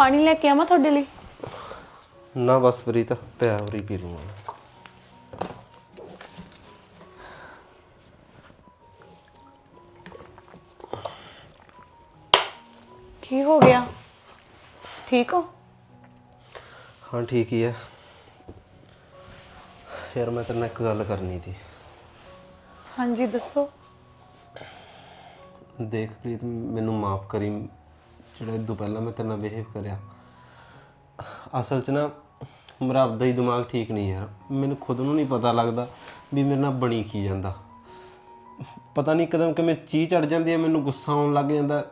ਪਾਣੀ ਲੈ ਕੇ ਆਵਾਂ ਤੁਹਾਡੇ ਲਈ? ਨਾ ਬਸ ਪ੍ਰੀਤ ਪਿਆ ਉਰੀ ਪੀ ਲੂੰਗਾ। ਕੀ ਹੋ ਗਿਆ? ਠੀਕ ਹੋ? ਹਾਂ ਠੀਕ ਹੀ ਹੈ ਯਾਰ ਮੈਂ ਤੇਰੇ ਨਾਲ ਇੱਕ ਗੱਲ ਕਰਨੀ ਸੀ। ਹਾਂਜੀ ਦੱਸੋ। ਦੇਖ ਪ੍ਰੀਤ ਮੈਨੂੰ ਮਾਫ ਕਰੀ। ਜਿਹੜਾ ਤੋਂ ਪਹਿਲਾਂ ਮੈਂ ਤੇਰੇ ਨਾਲ ਬਿਹੇਵ ਕਰਿਆ। ਅਸਲ 'ਚ ਨਾ ਮੇਰਾ ਆਪਦਾ ਹੀ ਦਿਮਾਗ ਠੀਕ ਨਹੀਂ ਯਾਰ। ਮੈਨੂੰ ਖੁਦ ਨੂੰ ਨਹੀਂ ਪਤਾ ਲੱਗਦਾ ਵੀ ਮੇਰੇ ਨਾਲ ਬਣੀ ਕੀ ਜਾਂਦਾ। ਪਤਾ ਨਹੀਂ ਇੱਕਦਮ ਕਿਵੇਂ ਚੀ ਚੜ ਜਾਂਦੀ ਹੈ ਮੈਨੂੰ ਗੁੱਸਾ ਆਉਣ ਲੱਗ ਜਾਂਦਾ।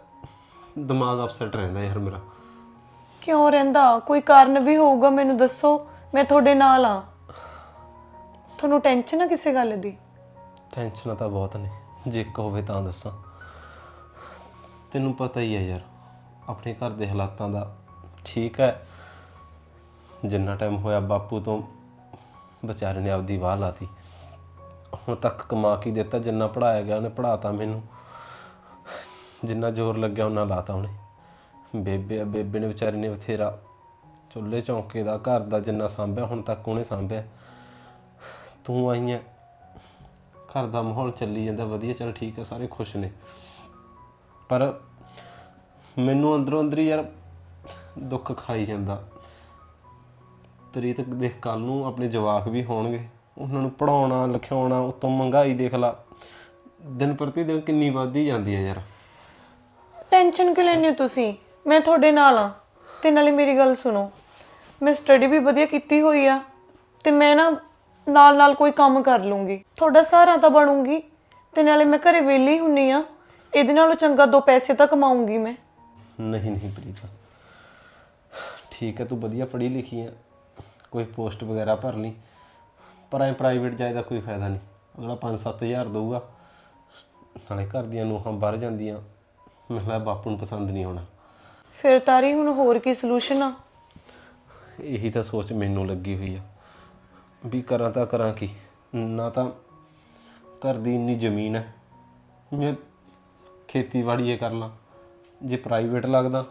ਦਿਮਾਗ ਅਪਸੈਟ ਰਹਿੰਦਾ ਯਾਰ ਮੇਰਾ। ਕਿਉਂ ਰਹਿੰਦਾ? ਕੋਈ ਕਾਰਨ ਵੀ ਹੋਊਗਾ ਮੈਨੂੰ ਦੱਸੋ। ਮੈਂ ਤੁਹਾਡੇ ਨਾਲ ਆ ਤੁਹਾਨੂੰ ਟੈਨਸ਼ਨ ਆ ਕਿਸੇ ਗੱਲ ਦੀ? ਟੈਨਸ਼ਨਾਂ ਤਾਂ ਬਹੁਤ ਨੇ। ਜੇ ਇੱਕ ਹੋਵੇ ਤਾਂ ਦੱਸਾਂ। ਤੈਨੂੰ ਪਤਾ ਹੀ ਹੈ ਯਾਰ। ਆਪਣੇ ਘਰ ਦੇ ਹਾਲਾਤਾਂ ਦਾ ਠੀਕ ਹੈ। ਜਿੰਨਾ ਟਾਈਮ ਹੋਇਆ ਬਾਪੂ ਤੋਂ ਵਿਚਾਰੇ ਨੇ ਆਪਦੀ ਵਾਹ ਲਾਤੀ। ਹੁਣ ਤੱਕ ਕਮਾ ਕੇ ਦਿੱਤਾ, ਜਿੰਨਾ ਪੜਾਇਆ ਗਿਆ ਉਹਨੇ ਪੜਾਤਾ ਮੈਨੂੰ। ਜਿੰਨਾ ਜ਼ੋਰ ਲੱਗਿਆ ਉਹਨਾਂ ਲਾਤਾ ਉਹਨੇ। ਬੇਬੇ ਬੇਬੇ ਨੇ ਵਿਚਾਰੇ ਨੇ ਬਥੇਰਾ ਚੁੱਲ੍ਹੇ ਚੌਂਕੇ ਦਾ, ਘਰ ਦਾ ਜਿੰਨਾ ਸੰਭਿਆ, ਹੁਣ ਤੱਕ ਉਹਨੇ ਸੰਭਿਆ। ਤੂੰ ਆਈ ਹੈ ਘਰ ਦਾ ਮਾਹੌਲ ਚੱਲੀ ਜਾਂਦਾ, ਵਧੀਆ, ਚੱਲ ਠੀਕ ਹੈ, ਸਾਰੇ ਖੁਸ਼ ਨੇ। ਪਰ ਮੈਨੂੰ ਅੰਦਰੋਂ ਅੰਦਰ ਹੀ ਯਾਰ ਦੁੱਖ ਖਾਈ ਜਾਂਦਾ। ਪ੍ਰੀਤ ਦੇਖ ਕੱਲ ਨੂੰ ਆਪਣੇ ਜਵਾਕ ਵੀ ਹੋਣਗੇ। ਉਹਨਾਂ ਨੂੰ ਪੜਾਉਣਾ ਲਿਖਾਉਣਾ, ਉਤੋਂ ਮਹਿੰਗਾਈ ਦੇਖ ਲਾ। ਦਿਨ ਪ੍ਰਤੀ ਦਿਨ ਕਿੰਨੀ ਵੱਧਦੀ ਜਾਂਦੀ ਹੈ ਯਾਰ। ਟੈਨਸ਼ਨ ਕਿਉਂ ਲੈਂਦੇ ਹੋ ਤੁਸੀਂ? ਮੈਂ ਤੁਹਾਡੇ ਨਾਲ ਆ ਤੇ ਨਾਲੇ ਮੇਰੀ ਗੱਲ ਸੁਣੋ। ਮੈਂ ਸਟੱਡੀ ਵੀ ਵਧੀਆ ਕੀਤੀ ਹੋਈ ਆ। ਤੇ ਮੈਂ ਨਾ ਨਾਲ ਨਾਲ ਕੋਈ ਕੰਮ ਕਰ ਲੂੰਗੀ। ਤੁਹਾਡਾ ਸਹਾਰਾ ਤਾਂ ਬਣੂੰਗੀ। ਤੇ ਨਾਲੇ ਮੈਂ ਘਰੇ ਵਿਹਲੀ ਹੁੰਨੀ ਆ। ਇਹਦੇ ਨਾਲੋਂ ਚੰਗਾ ਦੋ ਪੈਸੇ ਤਾਂ ਕਮਾਉਂਗੀ ਮੈਂ। ਨਹੀਂ ਨਹੀਂ ਪ੍ਰੀਤ। ਠੀਕ ਹੈ ਤੂੰ ਵਧੀਆ ਪੜ੍ਹੀ ਲਿਖੀ ਹੈ। ਕੋਈ ਪੋਸਟ ਵਗੈਰਾ ਭਰ ਲਈ। ਪਰ ਐ ਪ੍ਰਾਈਵੇਟ ਜਾਏ ਦਾ ਕੋਈ ਫਾਇਦਾ ਨਹੀਂ। ਅਗਲਾ 5-7000 ਦਊਗਾ। ਨਾਲੇ ਘਰ ਦੀਆਂ ਨੂੰਹਾਂ ਬਾਹਰ ਜਾਂਦੀਆਂ। ਲੱਗਦਾ ਬਾਪੂ ਨੂੰ ਪਸੰਦ ਨਹੀਂ ਆਉਣਾ। ਫਿਰ ਤਾਰੀ ਹੁਣ ਹੋਰ ਕੀ ਸੋਲੂਸ਼ਨ ਆ? ਇਹੀ ਤਾਂ ਸੋਚ ਮੈਨੂੰ ਲੱਗੀ ਹੋਈ ਆ। ਵੀ ਕਰਾਂ ਤਾਂ ਕਰਾਂ ਕੀ? ਨਾ ਤਾਂ ਘਰ ਦੀ ਇੰਨੀ ਜ਼ਮੀਨ ਹੈ। ਮੈਂ ਖੇਤੀਬਾੜੀ ਇਹ ਕਰ ਲਾਂ। ਜੇ ਪ੍ਰਾਈਵੇਟ ਲੱਗਦਾ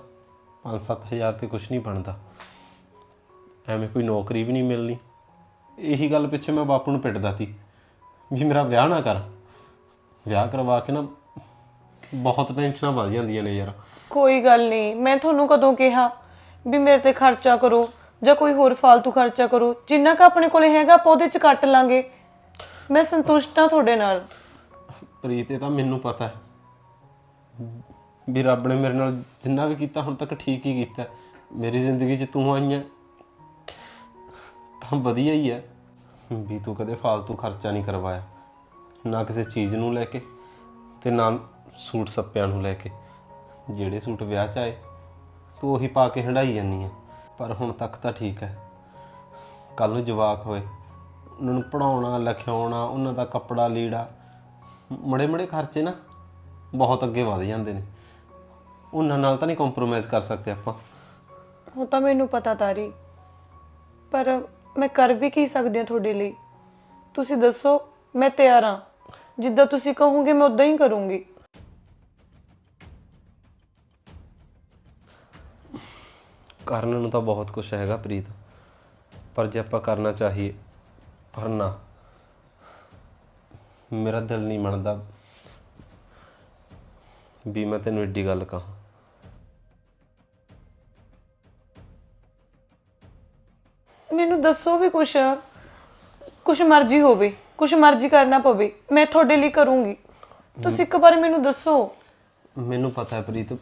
5-7000 ਤੇ ਕੁਝ ਨਹੀਂ ਬਣਦਾ। ਐਵੇਂ ਕੋਈ ਨੌਕਰੀ ਵੀ ਨਹੀਂ ਮਿਲਣੀ। ਇਹੀ ਗੱਲ ਪਿੱਛੇ ਮੈਂ ਬਾਪੂ ਨੂੰ ਪਿੱਟਦਾ ਸੀ ਵੀ ਮੇਰਾ ਵਿਆਹ ਨਾ ਕਰ। ਵਿਆਹ ਕਰਵਾ ਕੇ ਨਾ ਬਹੁਤ ਟੈਨਸ਼ਨਾਂ ਵੱਧ ਜਾਂਦੀਆਂ ਨੇ ਯਾਰ। ਕੋਈ ਗੱਲ ਨਹੀਂ ਮੈਂ ਤੁਹਾਨੂੰ ਕਦੋਂ ਕਿਹਾ ਵੀ ਮੇਰੇ ਤੇ ਖਰਚਾ ਕਰੋ ਜਾਂ ਕੋਈ ਹੋਰ ਫालतू ਖਰਚਾ ਕਰੋ ਜਿੰਨਾ ਕ ਆਪਣੇ ਕੋਲੇ ਹੈਗਾ ਆਪਾਂ ਉਹਦੇ ਚ ਕੱਟ ਲਾਂਗੇ। ਮੈਂ ਸੰਤੁਸ਼ਟ ਹਾਂ ਤੁਹਾਡੇ ਨਾਲ। ਪ੍ਰੀਤ ਇਹ ਤਾਂ ਮੈਨੂੰ ਪਤਾ ਹੈ। ਵੀ ਰੱਬ ਨੇ ਮੇਰੇ ਨਾਲ ਜਿੰਨਾ ਵੀ ਕੀਤਾ, ਹੁਣ ਤੱਕ ਠੀਕ ਹੀ ਕੀਤਾ। ਮੇਰੀ ਜ਼ਿੰਦਗੀ 'ਚ ਤੂੰ ਆਈ ਹੈ ਤਾਂ ਵਧੀਆ ਹੀ ਹੈ ਵੀ ਤੂੰ ਕਦੇ ਫालतू ਖਰਚਾ ਨਹੀਂ ਕਰਵਾਇਆ। ਨਾ ਕਿਸੇ ਚੀਜ਼ ਨੂੰ ਲੈ ਕੇ ਤੇ ਨਾ ਸੂਟ ਸੱਪਿਆਂ ਨੂੰ ਲੈ ਕੇ। ਜਿਹੜੇ ਸੂਟ ਵਿਆਹ 'ਚ ਆਏ, ਤੂੰ ਉਹੀ ਪਾ ਕੇ ਹੰਡਾਈ ਜਾਂਦੀ ਹੈ ਪਰ ਹੁਣ ਤੱਕ ਤਾਂ ਠੀਕ ਹੈ ਕੱਲ ਨੂੰ ਜਵਾਕ ਹੋਏ, ਉਹਨਾਂ ਨੂੰ ਪੜਾਉਣਾ ਲਿਖਾਉਣਾ, ਉਹਨਾਂ ਦਾ ਕੱਪੜਾ ਲੀੜਾ ਮੜੇ ਮੜੇ ਖਰਚੇ ਨਾ ਬਹੁਤ ਅੱਗੇ ਵਧ ਜਾਂਦੇ ਨੇ। ਉਹਨਾਂ ਨਾਲ ਤਾਂ ਨਹੀਂ ਕੰਪਰੋਮਾਈਜ਼ ਕਰ ਸਕਦੇ ਆਪਾਂ। ਉਹ ਤਾਂ ਮੈਨੂੰ ਪਤਾ ਤਾਰੀ। ਪਰ ਮੈਂ ਕਰ ਵੀ ਕੀ ਸਕਦੀ ਹਾਂ ਤੁਹਾਡੇ ਲਈ? ਤੁਸੀਂ ਦੱਸੋ ਮੈਂ ਤਿਆਰ ਹਾਂ। ਜਿੱਦਾਂ ਤੁਸੀਂ ਕਹੋਗੇ ਮੈਂ ਉਦਾਂ ਹੀ ਕਰੂੰਗੀ। ਕਰਨ ਨੂੰ ਤਾਂ ਬਹੁਤ ਕੁਝ ਹੈਗਾ ਪ੍ਰੀਤ। ਪਰ ਜੇ ਆਪਾਂ ਕਰਨਾ ਚਾਹੀਏ ਪਰ ਨਾ। ਮੇਰਾ ਦਿਲ ਨਹੀਂ ਮੰਨਦਾ ਵੀ ਮੈਂ ਤੈਨੂੰ ਏਡੀ ਗੱਲ ਕਹਾਂ। ਮੈਨੂੰ ਦੱਸੋ ਵੀ ਕੁਛ ਕੁਛ ਮਰਜ਼ੀ ਹੋਵੇ ਕੁਛ ਮਰਜ਼ੀ ਕਰਨਾ ਪਵੇ ਮੈਂ ਤੁਹਾਡੇ ਲਈ ਕਰੂੰਗੀ। ਤੁਸੀਂ ਇੱਕ ਵਾਰ ਮੈਨੂੰ ਦੱਸੋ। ਮੈਨੂੰ ਪਤਾ ਹੈ ਪ੍ਰੀਤ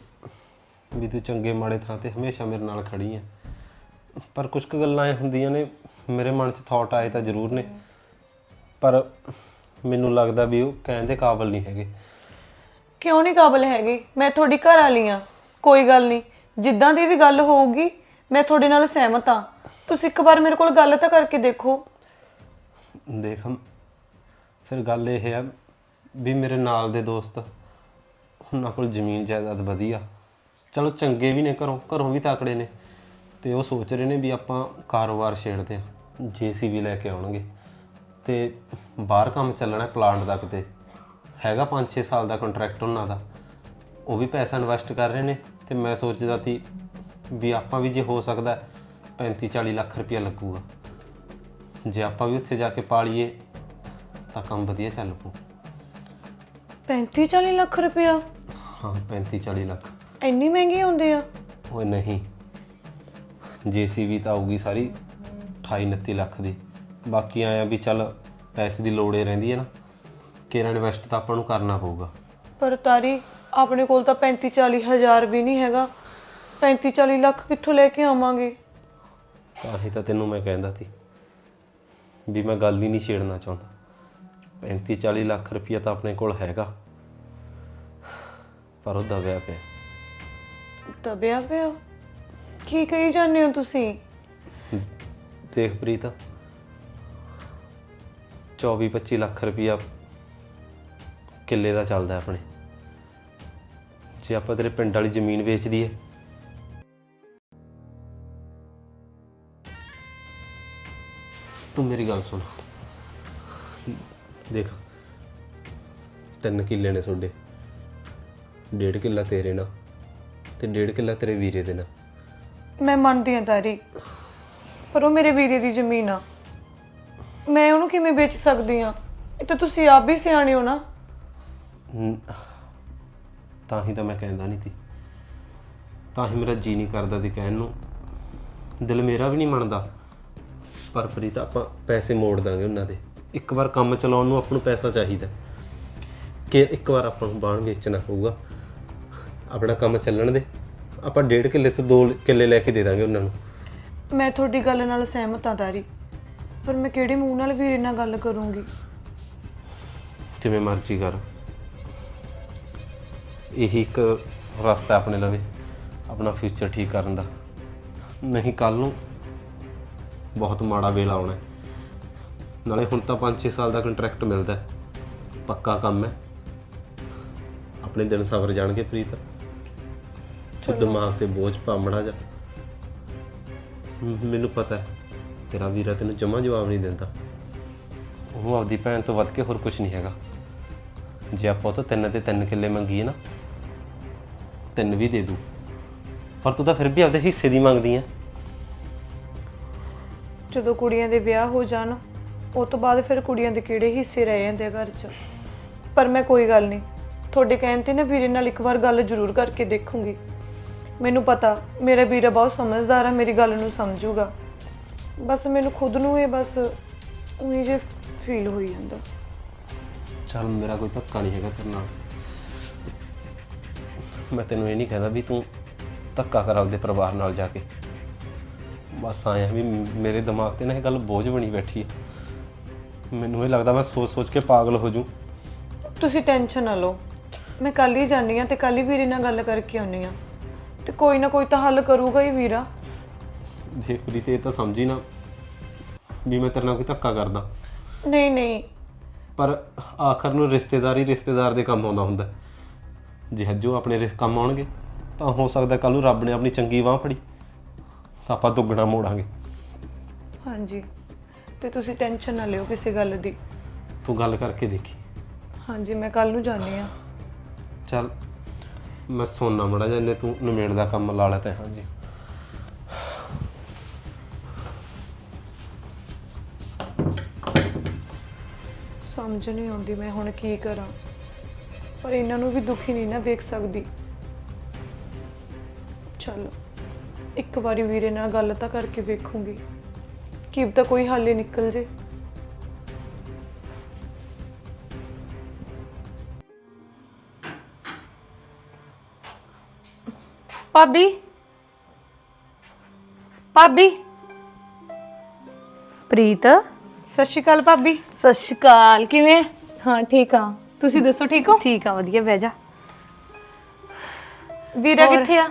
ਵੀ ਤੂੰ ਚੰਗੇ ਮਾੜੇ ਥਾਂ ਤੇ ਹਮੇਸ਼ਾ ਮੇਰੇ ਨਾਲ ਖੜੀ ਹੈ। ਪਰ ਕੁਝ ਕੁ ਗੱਲਾਂ ਇਹ ਹੁੰਦੀਆਂ ਨੇ ਮੇਰੇ ਮਨ 'ਚ ਥਾਟ ਆਏ ਤਾਂ ਜ਼ਰੂਰ ਨੇ। ਪਰ ਮੈਨੂੰ ਲੱਗਦਾ ਵੀ ਉਹ ਕਹਿਣ ਦੇ ਕਾਬਿਲ ਨਹੀਂ ਹੈਗੇ। ਕਿਉਂ ਨਹੀਂ ਕਾਬਲ ਹੈਗੇ? ਮੈਂ ਤੁਹਾਡੀ ਘਰ ਵਾਲੀ ਆ ਕੋਈ ਗੱਲ ਨਹੀਂ। ਜਿੱਦਾਂ ਦੀ ਵੀ ਗੱਲ ਹੋਊਗੀ ਮੈਂ ਤੁਹਾਡੇ ਨਾਲ ਸਹਿਮਤ ਹਾਂ। ਤੁਸੀਂ ਇੱਕ ਵਾਰ ਮੇਰੇ ਕੋਲ ਗੱਲ ਤਾਂ ਕਰਕੇ ਦੇਖੋ। ਦੇਖ, ਫਿਰ ਗੱਲ ਇਹ ਹੈ ਵੀ ਮੇਰੇ ਨਾਲ ਦੇ ਦੋਸਤ, ਉਹਨਾਂ ਕੋਲ ਜ਼ਮੀਨ ਜਾਇਦਾਦ ਵਧੀਆ। ਚਲੋ ਚੰਗੇ ਵੀ ਨੇ ਘਰੋਂ ਘਰੋਂ ਵੀ ਤਾਕੜੇ ਨੇ। ਤੇ ਉਹ ਸੋਚ ਰਹੇ ਨੇ ਵੀ ਆਪਾਂ ਕਾਰੋਬਾਰ ਛੇੜਦੇ ਆ ਜੀਸੀਬੀ ਲੈ ਕੇ ਆਉਣਗੇ। ਤੇ ਬਾਹਰ ਕੰਮ ਚੱਲਣਾ ਪਲਾਂਟ ਦਾ ਕਿਤੇ ਹੈਗਾ 5-6 ਸਾਲ ਦਾ ਕੰਟਰੈਕਟ ਉਹਨਾਂ ਦਾ। ਉਹ ਵੀ ਪੈਸਾ ਇਨਵੈਸਟ ਕਰ ਰਹੇ ਨੇ ਤੇ ਮੈਂ ਸੋਚਦਾ ਸੀ ਵੀ ਆਪਾਂ ਵੀ ਜੇ ਹੋ ਸਕਦਾ 35 40 ਲੱਖ ਰੁਪਇਆ ਲੱਗੂਗਾ। ਜੇ ਆਪਾਂ ਵੀ ਉੱਥੇ ਜਾ ਕੇ ਪਾਲੀਏ ਤਾਂ ਕੰਮ ਵਧੀਆ ਚੱਲ ਪੂ 35 40 ਲੱਖ ਰੁਪਇਆ? ਹਾਂ 35 40 ਲੱਖ। ਇੰਨੀ ਮਹਿੰਗੀ ਹੁੰਦੀ ਆ? ਓਏ ਨਹੀਂ। ਜੀਸੀਬੀ ਤਾਂ ਆਊਗੀ ਸਾਰੀ 28 29 ਲੱਖ ਦੀ। ਬਾਕੀ ਆਇਆ ਵੀ ਚੱਲ ਪੈਸੇ ਦੀ ਲੋੜ ਹੀ ਰਹਿੰਦੀ ਹੈ ਨਾ। ਕੇਰਾ ਇਨਵੈਸਟ ਤਾਂ ਆਪਾਂ ਨੂੰ ਕਰਨਾ ਪਊਗਾ। ਪਰ ਤਾਰੀ ਆਪਣੇ ਕੋਲ ਤਾਂ 35 40 ਹਜ਼ਾਰ ਵੀ ਨਹੀਂ ਹੈਗਾ। 35 40 ਲੱਖ ਕਿੱਥੋਂ ਲੈ ਕੇ ਆਵਾਂਗੇ? ਤਾਂ ਹੀ ਤਾਂ ਤੈਨੂੰ ਮੈਂ ਕਹਿੰਦਾ ਸੀ ਵੀ ਮੈਂ ਗੱਲ ਹੀ ਨਹੀਂ ਛੇੜਨਾ ਚਾਹੁੰਦਾ। 35 40 ਲੱਖ ਰੁਪਈਆ ਤਾਂ ਆਪਣੇ ਕੋਲ ਹੈਗਾ। ਪਰ ਉਹ ਦਬਿਆ ਪਿਆ। ਦਬਿਆ ਪਿਆ? ਕੀ ਕਹੀ ਜਾਂਦੇ ਹੋ ਤੁਸੀਂ? ਦੇਖ ਪ੍ਰੀਤ 24 25 ਲੱਖ ਰੁਪਈਆ ਕਿੱਲੇ ਦਾ ਚੱਲਦਾ ਆਪਣੇ। ਜੇ ਆਪਾਂ ਤੇਰੇ ਪਿੰਡ ਵਾਲੀ ਜ਼ਮੀਨ ਵੇਚ ਦਈਏ ਤੂੰ ਮੇਰੀ ਗੱਲ ਸੁਣ। ਦੇਖ ਤਿੰਨ ਕਿੱਲੇ ਨੇ ਤੁਹਾਡੇ। ਡੇਢ ਕਿੱਲਾ ਤੇਰੇ ਨਾਲ ਤੇ ਡੇਢ ਕਿੱਲਾ ਤੇਰੇ ਵੀਰੇ ਦੇ ਨਾਲ। ਮੈਂ ਮੰਨਦੀ ਹਾਂ ਤਾਰੀ ਪਰ ਉਹ ਮੇਰੇ ਵੀਰੇ ਦੀ ਜ਼ਮੀਨ ਆ। ਮੈਂ ਉਹਨੂੰ ਕਿਵੇਂ ਵੇਚ ਸਕਦੀ ਆ ਇਹ ਤਾਂ ਤੁਸੀਂ ਆਪ ਵੀ ਸਿਆਣੇ ਹੋ ਨਾ। ਨ- ਤਾਂ ਹੀ ਤਾਂ ਮੈਂ ਕਹਿੰਦਾ ਨਹੀਂ ਸੀ। ਤਾਂ ਹੀ ਮੇਰਾ ਜੀ ਨਹੀਂ ਕਰਦਾ ਤੇ ਕਹਿਣ ਨੂੰ। ਦਿਲ ਮੇਰਾ ਵੀ ਨਹੀਂ ਮੰਨਦਾ। ਪਰ ਪ੍ਰੀਤ ਆਪਾਂ ਪੈਸੇ ਮੋੜ ਦਾਂਗੇ ਉਹਨਾਂ ਦੇ। ਇੱਕ ਵਾਰ ਕੰਮ ਚਲਾਉਣ ਨੂੰ ਆਪਾਂ ਨੂੰ ਪੈਸਾ ਚਾਹੀਦਾ। ਕਿ ਇੱਕ ਵਾਰ ਆਪਾਂ ਨੂੰ ਬਾਣ ਵੇਚਣਾ ਪਊਗਾ। ਆਪਣਾ ਕੰਮ ਚੱਲਣ ਦੇ। ਆਪਾਂ ਡੇਢ ਕਿੱਲੇ ਤੋਂ ਦੋ ਕਿੱਲੇ ਲੈ ਕੇ ਦੇ ਦਾਂਗੇ ਉਹਨਾਂ ਨੂੰ। ਮੈਂ ਤੁਹਾਡੀ ਗੱਲ ਨਾਲ ਸਹਿਮਤ ਹਾਂ ਤਾਰੀ। ਪਰ ਮੈਂ ਕਿਹੜੇ ਮੂੰਹ ਨਾਲ ਵੀਰੇ ਨਾਲ ਗੱਲ ਕਰੂੰਗੀ? ਕਿਵੇਂ ਮਰਜ਼ੀ ਕਰ। ਇਹੀ ਇੱਕ ਰਸਤਾ ਆਪਣੇ ਲਵੇ। ਆਪਣਾ ਫਿਊਚਰ ਠੀਕ ਕਰਨ ਦਾ। ਨਹੀਂ ਕੱਲ ਨੂੰ ਬਹੁਤ ਮਾੜਾ ਵੇਲਾ ਆਉਣਾ ਹੈ। ਨਾਲੇ ਹੁਣ ਤਾਂ 5-6 ਸਾਲ ਦਾ ਕੰਟਰੈਕਟ ਮਿਲਦਾ ਹੈ। ਪੱਕਾ ਕੰਮ ਹੈ। ਆਪਣੇ ਦਿਨ ਸਵਰ ਜਾਣਗੇ ਪ੍ਰੀਤ। ਤੂੰ ਦਿਮਾਗ ਤੇ ਬੋਝ ਪਾ ਮੜਾ ਜਾ। ਮੈਨੂੰ ਪਤਾ ਹੈ। ਤੇਰਾ ਵੀਰਾ ਤੈਨੂੰ ਜਮਾ ਜਵਾਬ ਨਹੀਂ ਦਿੰਦਾ। ਉਹ ਆਪਦੀ ਭੈਣ ਤੋਂ ਵੱਧ ਕੇ ਹੋਰ ਕੁਝ ਨਹੀਂ ਹੈਗਾ। ਜੇ ਆਪਾਂ ਉਹ ਤੋਂ ਤਿੰਨ ਤੇ ਤਿੰਨ ਕਿੱਲੇ ਮੰਗੀਏ ਨਾ ਤਿੰਨ ਵੀ ਦੇ ਦੂ ਪਰ ਤੂੰ ਤਾਂ ਫਿਰ ਵੀ ਆਪਦੇ ਹਿੱਸੇ ਦੀ ਮੰਗਦੀ ਆ ਜਦੋਂ ਕੁੜੀਆਂ ਦੇ ਵਿਆਹ ਹੋ ਜਾਣ, ਉਹ ਤੋਂ ਬਾਅਦ ਫਿਰ ਕੁੜੀਆਂ ਦੇ ਕਿਹੜੇ ਹਿੱਸੇ ਰਹਿ ਜਾਂਦੇ ਆ ਘਰ 'ਚ? ਪਰ ਮੈਂ ਕੋਈ ਗੱਲ ਨਹੀਂ। ਤੁਹਾਡੇ ਕਹਿਣ ਤੇ ਨਾ ਵੀਰੇ ਨਾਲ ਇੱਕ ਵਾਰ ਗੱਲ ਜ਼ਰੂਰ ਕਰਕੇ ਦੇਖੂੰਗੀ। ਮੈਨੂੰ ਪਤਾ, ਮੇਰਾ ਵੀਰਾ ਬਹੁਤ ਸਮਝਦਾਰ ਆ, ਮੇਰੀ ਗੱਲ ਨੂੰ ਸਮਝੂਗਾ। ਬਸ ਮੈਨੂੰ ਖੁਦ ਨੂੰ ਇਹ ਬਸ ਉਹੀ ਜੇ ਫੀਲ ਹੋਈ ਜਾਂਦਾ। ਚੱਲ ਮੇਰਾ ਕੋਈ ਧੱਕਾ ਨਹੀਂ ਹੈਗਾ ਤੇਰੇ ਨਾਲ। ਮੈਂ ਤੈਨੂੰ ਇਹ ਨਹੀਂ ਕਹਿੰਦਾ ਵੀ ਤੂੰ ਧੱਕਾ ਕਰ ਆਪਦੇ ਪਰਿਵਾਰ ਨਾਲ ਜਾ ਕੇ। ਬਸ ਆਇਆ ਵੀ ਮੇਰੇ ਦਿਮਾਗ ਤੇ ਨਾ ਇਹ ਗੱਲ ਬੋਝ ਬਣੀ ਬੈਠੀ ਹੈ ਮੈਨੂੰ ਇਹ ਲੱਗਦਾ ਮੈਂ ਸੋਚ ਸੋਚ ਕੇ ਪਾਗਲ ਹੋ ਜੂ ਤੁਸੀਂ ਟੈਨਸ਼ਨ ਨਾ ਲਓ। ਮੈਂ ਕੱਲ ਹੀ ਜਾਣੀ ਆ ਤੇ ਕੱਲ ਹੀ ਵੀਰੇ ਨਾਲ ਗੱਲ ਕਰਕੇ ਆਉਣੀ ਆ ਤੇ ਕੋਈ ਨਾ ਕੋਈ ਤਾਂ ਹੱਲ ਕਰੂਗਾ ਹੀ ਵੀਰਾ। ਦੇਖ ਪ੍ਰੀਤ ਇਹ ਤਾਂ ਸਮਝੀ ਨਾ ਵੀ ਮੈਂ ਤੇਰੇ ਨਾਲ ਕੋਈ ਧੱਕਾ ਕਰਦਾ। ਨਹੀਂ ਨਹੀਂ। ਪਰ ਆਖਰ ਨੂੰ ਰਿਸ਼ਤੇਦਾਰੀ ਰਿਸ਼ਤੇਦਾਰ ਦੇ ਕੰਮ ਆਉਂਦਾ ਹੁੰਦਾ। ਜੇ ਹੱਜੋ ਆਪਣੇ ਰਿਸ਼ ਕੰਮ ਆਉਣਗੇ ਤਾਂ ਹੋ ਸਕਦਾ ਕੱਲ ਨੂੰ ਰੱਬ ਨੇ ਆਪਣੀ ਚੰਗੀ ਬਾਹ ਫੜੀ। ਤਾਂ ਆਪਾਂ ਦੁੱਗਣਾ ਮੋੜਾਂਗੇ। ਹਾਂਜੀ। ਤੇ ਤੁਸੀਂ ਟੈਨਸ਼ਨ ਨਾ ਲਿਓ ਕਿਸੇ ਗੱਲ ਦੀ। ਤੂੰ ਗੱਲ ਕਰਕੇ ਦੇਖੀ। ਹਾਂਜੀ ਮੈਂ ਕੱਲ ਨੂੰ ਜਾਣੀ ਆ ਚੱਲ ਮੈਂ ਸੋਨਾ ਮੜਾ ਜਾਂ ਤੂੰ ਨਿਮੇੜ ਦਾ ਕੰਮ ਲਾ ਲਿਆ ਤੈਂ ਹਾਂਜੀ। ਸਮਝ ਨਹੀਂ ਆਉਂਦੀ ਮੈਂ ਹੁਣ ਕੀ ਕਰਾਂ। ਪਰ ਇਹਨਾਂ ਨੂੰ ਵੀ ਦੁਖੀ ਨਹੀਂ ਨਾ ਵੇਖ ਸਕਦੀ। ਚਲੋ। ਇੱਕ ਵਾਰੀ ਵੀਰੇ ਨਾਲ ਗੱਲ ਤਾਂ ਕਰਕੇ ਵੇਖੂੰਗੀ। ਕੀ ਤਾਂ ਕੋਈ ਹੱਲ ਹੀ ਨਿਕਲ ਜੇ। ਭਾਬੀ? ਭਾਬੀ? ਪ੍ਰੀਤ? ਸਤਿ ਸ਼੍ਰੀ ਅਕਾਲ ਭਾਬੀ। ਸਤਿ ਸ਼੍ਰੀ ਅਕਾਲ ਕਿਵੇਂ? ਹਾਂ ਠੀਕ ਆ ਤੁਸੀਂ ਦੱਸੋ ਠੀਕ ਹੋ? ਠੀਕ ਆ ਵਧੀਆ ਬਹਿ ਜਾ। ਵੀਰਾ ਕਿੱਥੇ ਆ?